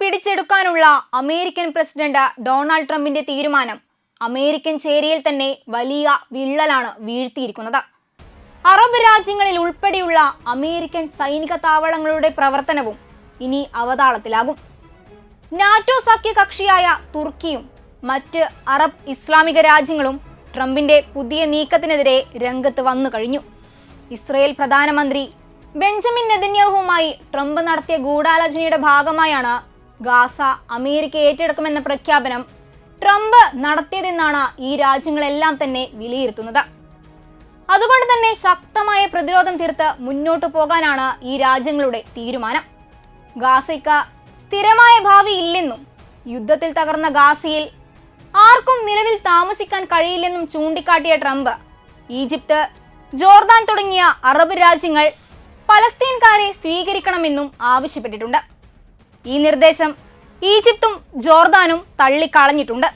പിടിച്ചെടുക്കാനുള്ള American president Donald ട്രംപിന്റെ തീരുമാനം American ചേരിയിൽ തന്നെ വലിയ വിള്ളലാണ് വീഴ്ത്തിയിരിക്കുന്നത്. അറബ് രാജ്യങ്ങളിൽ ഉൾപ്പെടെയുള്ള അമേരിക്കൻ സൈനിക താവളങ്ങളുടെ പ്രവർത്തനവും ഇനി അവതാളത്തിലാകും. നാറ്റോ സഖ്യകക്ഷിയായ തുർക്കിയും മറ്റ് അറബ് ഇസ്ലാമിക രാജ്യങ്ങളും ട്രംപിന്റെ പുതിയ നീക്കത്തിനെതിരെ രംഗത്ത് വന്നു കഴിഞ്ഞു. ഇസ്രയേൽ പ്രധാനമന്ത്രി ബെഞ്ചമിൻ നെതന്യാഹുവുമായി ട്രംപ് നടത്തിയ ഗൂഢാലോചനയുടെ ഭാഗമായാണ് ഗാസ അമേരിക്ക ഏറ്റെടുക്കുമെന്ന പ്രഖ്യാപനം ട്രംപ് നടത്തിയതെന്നാണ് ഈ രാജ്യങ്ങളെല്ലാം തന്നെ വിലയിരുത്തുന്നത്. അതുകൊണ്ട് തന്നെ ശക്തമായ പ്രതിരോധം തീർത്ത് മുന്നോട്ടു പോകാനാണ് ഈ രാജ്യങ്ങളുടെ തീരുമാനം. ഗാസയ്ക്ക് സ്ഥിരമായ ഭാവി ഇല്ലെന്നും യുദ്ധത്തിൽ തകർന്ന ഗാസയിൽ ആർക്കും നിലവിൽ താമസിക്കാൻ കഴിയില്ലെന്നും ചൂണ്ടിക്കാട്ടിയ ട്രംപ് ഈജിപ്ത് ജോർദാൻ തുടങ്ങിയ അറബ് രാജ്യങ്ങൾ പലസ്തീൻകാരെ സ്വീകരിക്കണമെന്നും ആവശ്യപ്പെട്ടിട്ടുണ്ട്. ഈ നിർദ്ദേശം ഈജിപ്തും ജോർദാനും തള്ളിക്കളഞ്ഞിട്ടുണ്ട്.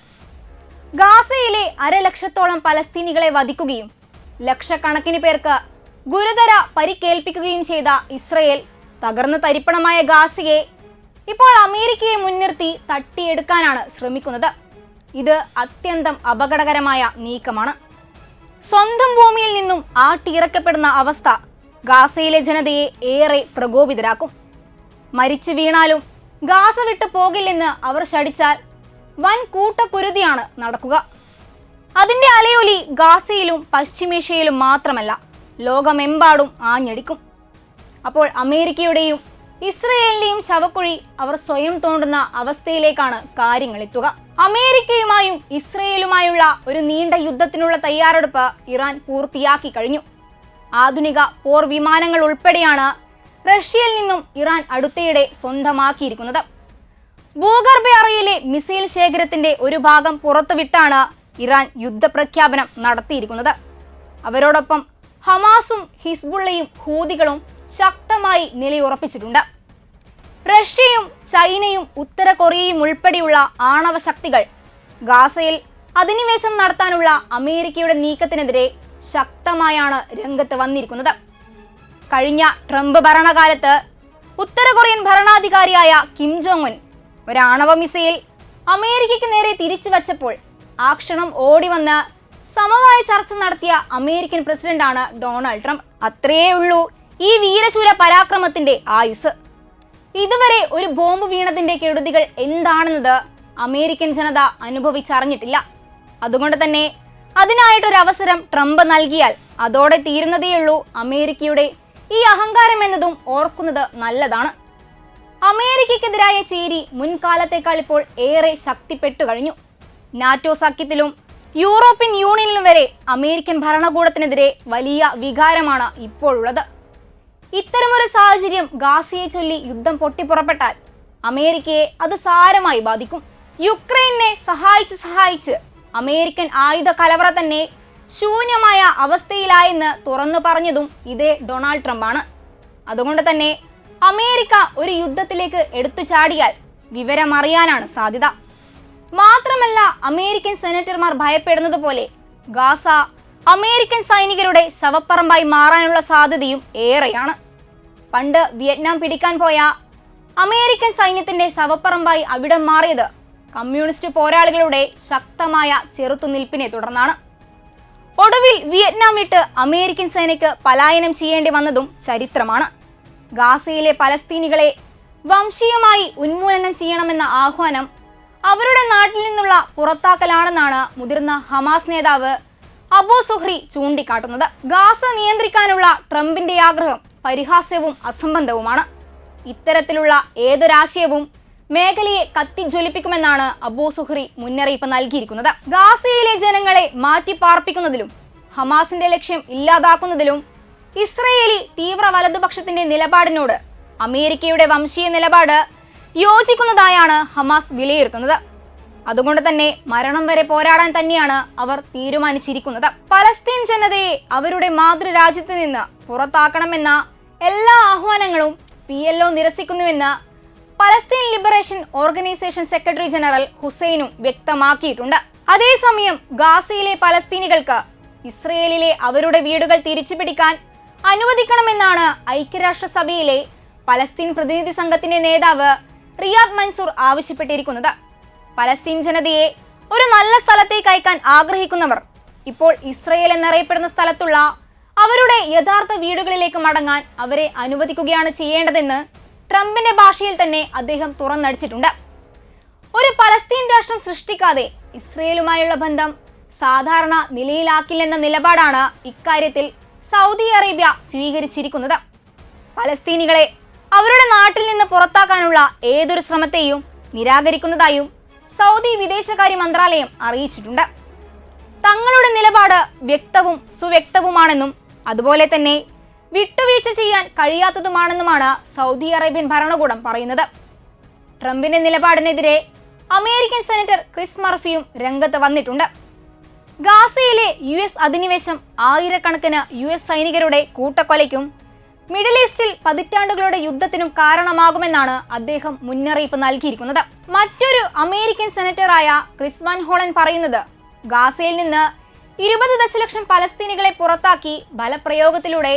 ഗാസയിലെ അരലക്ഷത്തോളം പലസ്തീനികളെ വധിക്കുകയും ലക്ഷക്കണക്കിന് പേർക്ക് ഗുരുതര പരിക്കേൽപ്പിക്കുകയും ചെയ്ത ഇസ്രയേൽ തകർന്ന് തരിപ്പണമായ ഗാസയെ ഇപ്പോൾ അമേരിക്കയെ മുൻനിർത്തി തട്ടിയെടുക്കാനാണ് ശ്രമിക്കുന്നത്. ഇത് അത്യന്തം അപകടകരമായ നീക്കമാണ്. സ്വന്തം ഭൂമിയിൽ നിന്നും ആട്ടിയിറക്കപ്പെടുന്ന അവസ്ഥ ഗാസയിലെ ജനതയെ ഏറെ പ്രകോപിതരാക്കും. മരിച്ചു വീണാലും ഗാസ വിട്ട് പോകില്ലെന്ന് അവർ ശടിച്ചാൽ വൻ കൂട്ടക്കുരുതിയാണ് നടക്കുക. അതിന്റെ അലയൊലി ഗാസയിലും പശ്ചിമേഷ്യയിലും മാത്രമല്ല ലോകമെമ്പാടും ആഞ്ഞടിക്കും. അപ്പോൾ അമേരിക്കയുടെയും ഇസ്രയേലിന്റെയും ശവക്കുഴി അവർ സ്വയം തോണ്ടുന്ന അവസ്ഥയിലേക്കാണ് കാര്യങ്ങൾ എത്തുക അമേരിക്കയുമായും ഇസ്രയേലുമായുള്ള ഒരു നീണ്ട യുദ്ധത്തിനുള്ള തയ്യാറെടുപ്പ് ഇറാൻ പൂർത്തിയാക്കി കഴിഞ്ഞു. ആധുനിക പോർ വിമാനങ്ങൾ ഉൾപ്പെടെയാണ് റഷ്യയിൽ നിന്നും ഇറാൻ അടുത്തയിടെ സ്വന്തമാക്കിയിരിക്കുന്നത്. ഭൂഗർഭ അറയിലെ മിസൈൽ ശേഖരത്തിന്റെ ഒരു ഭാഗം പുറത്തുവിട്ടാണ് ഇറാൻ യുദ്ധപ്രഖ്യാപനം നടത്തിയിരിക്കുന്നത്. അവരോടൊപ്പം ഹമാസും ഹിസ്ബുള്ളയും ഹൂതികളും ശക്തമായി നിലയുറപ്പിച്ചിട്ടുണ്ട്. റഷ്യയും ചൈനയും ഉത്തര കൊറിയയും ഉൾപ്പെടെയുള്ള ആണവ ശക്തികൾ ഗാസയിൽ അധിനിവേശം നടത്താനുള്ള അമേരിക്കയുടെ നീക്കത്തിനെതിരെ ശക്തമായാണ് രംഗത്ത് വന്നിരിക്കുന്നത്. കഴിഞ്ഞ ട്രംപ് ഭരണകാലത്ത് ഉത്തര കൊറിയൻ ഭരണാധികാരിയായ കിം ജോങ് ഉൻ ഒരു ആണവ മിസൈൽ അമേരിക്കയ്ക്ക് നേരെ തിരിച്ചു വച്ചപ്പോൾ ആ ക്ഷണം ഓടി വന്ന് സമവായ ചർച്ച നടത്തിയ അമേരിക്കൻ പ്രസിഡന്റാണ് ഡൊണാൾഡ് ട്രംപ്. അത്രയേ ഉള്ളൂ ഈ വീരശൂര പരാക്രമത്തിന്റെ ആയുസ്. ഇതുവരെ ഒരു ബോംബ് വീണതിന്റെ കെടുതികൾ എന്താണെന്നത് അമേരിക്കൻ ജനത അനുഭവിച്ചറിഞ്ഞിട്ടില്ല. അതുകൊണ്ട് തന്നെ അതിനായിട്ടൊരു അവസരം ട്രംപ് നൽകിയാൽ അതോടെ തീരുന്നതേയുള്ളൂ അമേരിക്കയുടെ ഈ അഹങ്കാരം എന്നതും ഓർക്കുന്നത് നല്ലതാണ്. അമേരിക്കക്കെതിരായ ചേരി മുൻകാലത്തേക്കാൾ ഇപ്പോൾ ഏറെ ശക്തിപ്പെട്ടു കഴിഞ്ഞു. നാറ്റോ സഖ്യത്തിലും യൂറോപ്യൻ യൂണിയനിലും വരെ അമേരിക്കൻ ഭരണകൂടത്തിനെതിരെ വലിയ വികാരമാണ് ഇപ്പോഴുള്ളത്. ഇത്തരമൊരു സാഹചര്യം ഗാസിയെ ചൊല്ലി യുദ്ധം പൊട്ടിപ്പുറപ്പെട്ടാൽ അമേരിക്കയെ അത് സാരമായി ബാധിക്കും. യുക്രൈനെ സഹായിച്ച് സഹായിച്ച് അമേരിക്കൻ ആയുധ കലവറ തന്നെ ശൂന്യമായ അവസ്ഥയിലായെന്ന് തുറന്നു പറഞ്ഞതും ഇതേ ഡൊണാൾഡ് ട്രംപാണ്. അതുകൊണ്ട് തന്നെ അമേരിക്ക ഒരു യുദ്ധത്തിലേക്ക് എടുത്തു ചാടിയാൽ വിവരമറിയാനാണ് സാധ്യത. മാത്രമല്ല അമേരിക്കൻ സെനറ്റർമാർ ഭയപ്പെടുന്നത് പോലെ ഗാസ അമേരിക്കൻ സൈനികരുടെ ശവപ്പറമ്പായി മാറാനുള്ള സാധ്യതയും ഏറെയാണ്. പണ്ട് വിയറ്റ്നാം പിടിക്കാൻ പോയ അമേരിക്കൻ സൈന്യത്തിന്റെ ശവപ്പറമ്പായി അവിടം മാറിയത് കമ്മ്യൂണിസ്റ്റ് പോരാളികളുടെ ശക്തമായ ചെറുത്തുനിൽപ്പിനെ തുടർന്നാണ്. ഒടുവിൽ വിയറ്റ്നാം വിട്ട് അമേരിക്കൻ സേനയ്ക്ക് പലായനം ചെയ്യേണ്ടി വന്നതും ചരിത്രമാണ്. ഗാസയിലെ പലസ്തീനികളെ വംശീയമായി ഉന്മൂലനം ചെയ്യണമെന്ന ആഹ്വാനം അവരുടെ നാട്ടിൽ നിന്നുള്ള പുറത്താക്കലാണെന്നാണ് മുതിർന്ന ഹമാസ് നേതാവ് അബു സുഹ്രി ചൂണ്ടിക്കാട്ടുന്നത്. ഗാസ നിയന്ത്രിക്കാനുള്ള ട്രംപിന്റെ ആഗ്രഹം പരിഹാസ്യവും അസംബന്ധവുമാണ്. ഇത്തരത്തിലുള്ള ഏതൊരാശയവും മേഖലയെ കത്തിജ്വലിപ്പിക്കുമെന്നാണ് അബൂ സുഹറി മുന്നറിയിപ്പ് നൽകിയിരിക്കുന്നത്. ഗാസയിലെ ജനങ്ങളെ മാറ്റിപ്പാർപ്പിക്കുന്നതിലും ഹമാസിന്റെ ലക്ഷ്യം ഇല്ലാതാക്കുന്നതിലും ഇസ്രയേലി തീവ്ര വലതുപക്ഷത്തിന്റെ നിലപാടിനോട് അമേരിക്കയുടെ വംശീയ നിലപാട് യോജിക്കുന്നതായാണ് ഹമാസ് വിലയിരുത്തുന്നത്. അതുകൊണ്ട് തന്നെ മരണം വരെ പോരാടാൻ തന്നെയാണ് അവർ തീരുമാനിച്ചിരിക്കുന്നത്. പലസ്തീൻ ജനതയെ അവരുടെ മാതൃരാജ്യത്ത് നിന്ന് പുറത്താക്കണമെന്ന എല്ലാ ആഹ്വാനങ്ങളും P L O നിരസിക്കുന്നുവെന്ന് Palestine Liberation Organization secretary general ഹുസൈനും വ്യക്തമാക്കിയിട്ടുണ്ട്. അതേസമയം ഗാസയിലെ പലസ്തീനികൾക്ക് ഇസ്രയേലിലെ അവരുടെ വീടുകൾ തിരിച്ചുപിടിക്കാൻ അനുവദിക്കണമെന്നാണ് ഐക്യരാഷ്ട്രസഭയിലെ പലസ്തീൻ പ്രതിനിധി സംഘത്തിന്റെ നേതാവ് റിയാദ് മൻസൂർ ആവശ്യപ്പെട്ടിരിക്കുന്നത്. പലസ്തീൻ ജനതയെ ഒരു നല്ല സ്ഥലത്തേക്ക് അയക്കാൻ ആഗ്രഹിക്കുന്നവർ ഇപ്പോൾ ഇസ്രയേൽ എന്നറിയപ്പെടുന്ന സ്ഥലത്തുള്ള അവരുടെ യഥാർത്ഥ വീടുകളിലേക്ക് മടങ്ങാൻ അവരെ അനുവദിക്കുകയാണ് ചെയ്യേണ്ടതെന്ന് ട്രംപിന്റെ ഭാഷയിൽ തന്നെ അദ്ദേഹം തുറന്നടിച്ചിട്ടുണ്ട്. ഒരു പലസ്തീൻ രാഷ്ട്രം സൃഷ്ടിക്കാതെ ഇസ്രയേലുമായുള്ള ബന്ധം സാധാരണ നിലയിലാക്കില്ലെന്ന നിലപാടാണ് ഇക്കാര്യത്തിൽ സൗദി അറേബ്യ സ്വീകരിച്ചിരിക്കുന്നത്. പലസ്തീനികളെ അവരുടെ നാട്ടിൽ നിന്ന് പുറത്താക്കാനുള്ള ഏതൊരു ശ്രമത്തെയും നിരാകരിക്കുന്നതായും സൗദി വിദേശകാര്യ മന്ത്രാലയം അറിയിച്ചിട്ടുണ്ട്. തങ്ങളുടെ നിലപാട് വ്യക്തവും സുവ്യക്തവുമാണെന്നും അതുപോലെ തന്നെ വിട്ടുവീഴ്ച ചെയ്യാൻ കഴിയാത്തതുമാണെന്നുമാണ് സൗദി അറേബ്യൻ ഭരണകൂടം പറയുന്നത്. ട്രംപിന്റെ നിലപാടിനെതിരെ അമേരിക്കൻ സെനറ്റർ ക്രിസ് മർഫിയും രംഗത്ത് വന്നിട്ടുണ്ട്. ഗാസയിലെ യു എസ് അധിനിവേശം ആയിരക്കണക്കിന് യു എസ് സൈനികരുടെ കൂട്ടക്കൊലയ്ക്കും മിഡിൽ ഈസ്റ്റിൽ പതിറ്റാണ്ടുകളുടെ യുദ്ധത്തിനും കാരണമാകുമെന്നാണ് അദ്ദേഹം മുന്നറിയിപ്പ് നൽകിയിരിക്കുന്നത്. മറ്റൊരു അമേരിക്കൻ സെനറ്ററായ ക്രിസ് വാൻ ഹോളൻ പറയുന്നത് ഗാസയിൽ നിന്ന് ഇരുപത് ദശലക്ഷം പലസ്തീനികളെ പുറത്താക്കി ബലപ്രയോഗത്തിലൂടെ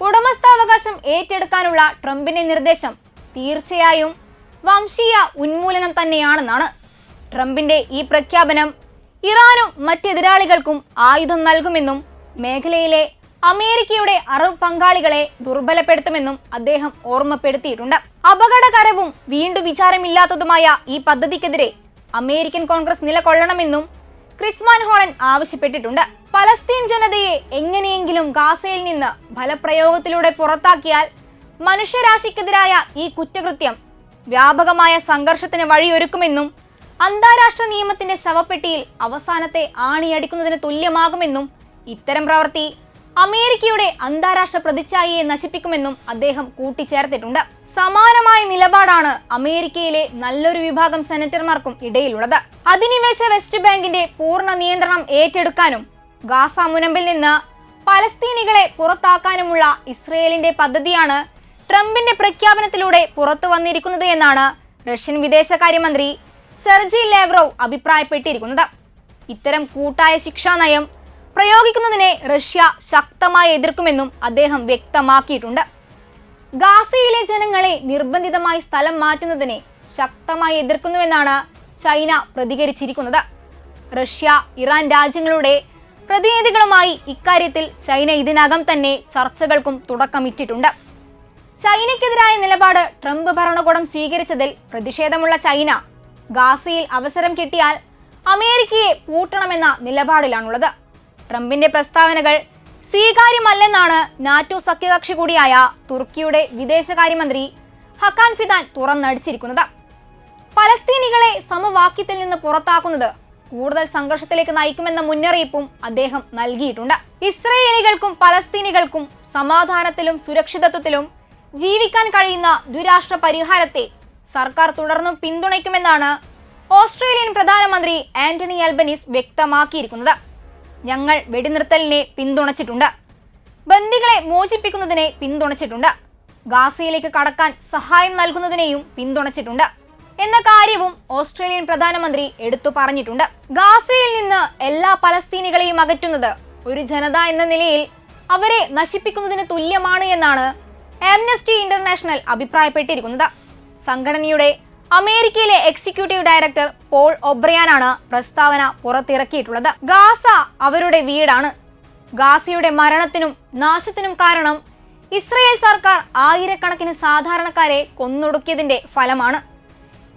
ഉടമസ്ഥാവകാശം ഏറ്റെടുക്കാനുള്ള ട്രംപിന്റെ നിർദ്ദേശം തീർച്ചയായും വംശീയ ഉന്മൂലനം തന്നെയാണെന്നാണ് ട്രംപിന്റെ ഈ പ്രഖ്യാപനം ഇറാനും മറ്റെതിരാളികൾക്കും ആയുധം നൽകുമെന്നും മേഖലയിലെ അമേരിക്കയുടെ അറബ് പങ്കാളികളെ ദുർബലപ്പെടുത്തുമെന്നും അദ്ദേഹം ഓർമ്മപ്പെടുത്തിയിട്ടുണ്ട്. അപകടകരവും വീണ്ടും വിചാരമില്ലാത്തതുമായ ഈ പദ്ധതിക്കെതിരെ അമേരിക്കൻ കോൺഗ്രസ് നിലകൊള്ളണമെന്നും ക്രിസ്മാൻ ഹോളൻ ആവശ്യപ്പെട്ടിട്ടുണ്ട്. പലസ്തീൻ ജനതയെ എങ്ങനെയെങ്കിലും ഗാസയിൽ നിന്ന് ഫലപ്രയോഗത്തിലൂടെ പുറത്താക്കിയാൽ മനുഷ്യരാശിക്കെതിരായ ഈ കുറ്റകൃത്യം വ്യാപകമായ സംഘർഷത്തിന് വഴിയൊരുക്കുമെന്നും അന്താരാഷ്ട്ര നിയമത്തിന്റെ ശവപ്പെട്ടിയിൽ അവസാനത്തെ ആണിയടിക്കുന്നതിന് തുല്യമാകുമെന്നും ഇത്തരം പ്രവൃത്തി അമേരിക്കയുടെ അന്താരാഷ്ട്ര പ്രതിച്ഛായയെ നശിപ്പിക്കുമെന്നും അദ്ദേഹം കൂട്ടിച്ചേർത്തിട്ടുണ്ട്. സമാനമായ നിലപാടാണ് അമേരിക്കയിലെ നല്ലൊരു വിഭാഗം സെനറ്റർമാർക്കും ഇടയിലുള്ളത്. അധിനിവേശ വെസ്റ്റ് ബാങ്കിന്റെ പൂർണ നിയന്ത്രണം ഏറ്റെടുക്കാനും ഗാസ മുനമ്പിൽ നിന്ന് പലസ്തീനികളെ പുറത്താക്കാനുമുള്ള ഇസ്രയേലിന്റെ പദ്ധതിയാണ് ട്രംപിന്റെ പ്രഖ്യാപനത്തിലൂടെ പുറത്തു വന്നിരിക്കുന്നത് എന്നാണ് റഷ്യൻ വിദേശകാര്യമന്ത്രി സെർജി ലേവ്രോവ് അഭിപ്രായപ്പെട്ടിരിക്കുന്നത്. ഇത്തരം കൂട്ടായ ശിക്ഷാ നയം പ്രയോഗിക്കുന്നതിനെ റഷ്യ ശക്തമായി എതിർക്കുമെന്നും അദ്ദേഹം വ്യക്തമാക്കിയിട്ടുണ്ട്. ഗാസയിലെ ജനങ്ങളെ നിർബന്ധിതമായി സ്ഥലം മാറ്റുന്നതിനെ ശക്തമായി എതിർക്കുന്നുവെന്നാണ് ചൈന പ്രതികരിച്ചിരിക്കുന്നത്. റഷ്യ ഇറാൻ രാജ്യങ്ങളുടെ പ്രതിനിധികളുമായി ഇക്കാര്യത്തിൽ ചൈന ഇതിനകം തന്നെ ചർച്ചകൾക്കും തുടക്കമിട്ടിട്ടുണ്ട്. ചൈനയ്ക്കെതിരായ നിലപാട് ട്രംപ് ഭരണകൂടം സ്വീകരിച്ചതിൽ പ്രതിഷേധമുള്ള ചൈന ഗാസയിൽ അവസരം കിട്ടിയാൽ അമേരിക്കയെ പൂട്ടണമെന്ന നിലപാടിലാണുള്ളത്. ട്രംപിന്റെ പ്രസ്താവനകൾ സ്വീകാര്യമല്ലെന്നാണ് നാറ്റോ സഖ്യകക്ഷി കൂടിയായ തുർക്കിയുടെ വിദേശകാര്യമന്ത്രി ഹക്കാൻ ഫിദാൻ തുറന്നടിച്ചിരിക്കുന്നത്. പലസ്തീനികളെ സമവാക്യത്തിൽ നിന്ന് പുറത്താക്കുന്നത് കൂടുതൽ സംഘർഷത്തിലേക്ക് നയിക്കുമെന്ന മുന്നറിയിപ്പും അദ്ദേഹം നൽകിയിട്ടുണ്ട്. ഇസ്രയേലികൾക്കും പലസ്തീനികൾക്കും സമാധാനത്തിലും സുരക്ഷിതത്വത്തിലും ജീവിക്കാൻ കഴിയുന്ന ദ്വിരാഷ്ട്ര പരിഹാരത്തെ സർക്കാർ തുടർന്നും പിന്തുണയ്ക്കുമെന്നാണ് ഓസ്ട്രേലിയൻ പ്രധാനമന്ത്രി ആന്റണി അൽബനീസ് വ്യക്തമാക്കിയിരിക്കുന്നത്. ഞങ്ങൾ വെടിനിർത്തലിനെ പിന്തുണച്ചിട്ടുണ്ട്. ബന്ദികളെ മോചിപ്പിക്കുന്നതിനെ പിന്തുണച്ചിട്ടുണ്ട്. ഗാസയിലേക്ക് കടക്കാൻ സഹായം നൽകുന്നതിനെയും പിന്തുണച്ചിട്ടുണ്ട്. എന്ന കാര്യവും ഓസ്ട്രേലിയൻ പ്രധാനമന്ത്രി എടുത്തു പറഞ്ഞിട്ടുണ്ട്. ഗാസയിൽ നിന്ന് എല്ലാ പലസ്തീനികളെയും അകറ്റുന്നത് ഒരു ജനത എന്ന നിലയിൽ അവരെ നശിപ്പിക്കുന്നതിന് തുല്യമാണ് എന്നാണ് ആംനസ്റ്റി ഇന്റർനാഷണൽ അഭിപ്രായപ്പെട്ടിരിക്കുന്നത്. സംഘടനയുടെ അമേരിക്കയിലെ എക്സിക്യൂട്ടീവ് ഡയറക്ടർ പോൾ ഒബ്രിയാനാണ് പ്രസ്താവന പുറത്തിറക്കിയിട്ടുള്ളത്. ഗാസ അവരുടെ വീടാണ്. ഗാസയുടെ മരണത്തിനും നാശത്തിനും കാരണം ഇസ്രയേൽ സർക്കാർ ആയിരക്കണക്കിന് സാധാരണക്കാരെ കൊന്നൊടുക്കിയതിന്റെ ഫലമാണ്.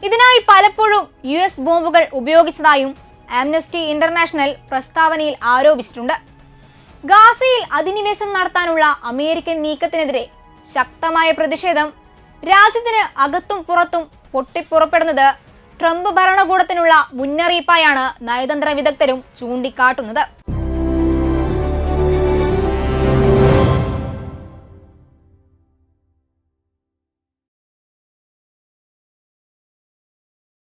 ഇതിനായി പലപ്പോഴും യു എസ് ബോംബുകൾ ഉപയോഗിച്ചതായും ആംനസ്റ്റി ഇന്റർനാഷണൽ പ്രസ്താവനയിൽ ആരോപിച്ചിട്ടുണ്ട്. ഗാസയിൽ അധിനിവേശം നടത്താനുള്ള അമേരിക്കൻ നീക്കത്തിനെതിരെ ശക്തമായ പ്രതിഷേധം രാജ്യത്തിന് അകത്തും പുറത്തും പൊട്ടിപ്പുറപ്പെടുന്നത് ട്രംപ് ഭരണകൂടത്തിനുള്ള മുന്നറിയിപ്പായാണ് നയതന്ത്ര വിദഗ്ധരും ചൂണ്ടിക്കാട്ടുന്നത്.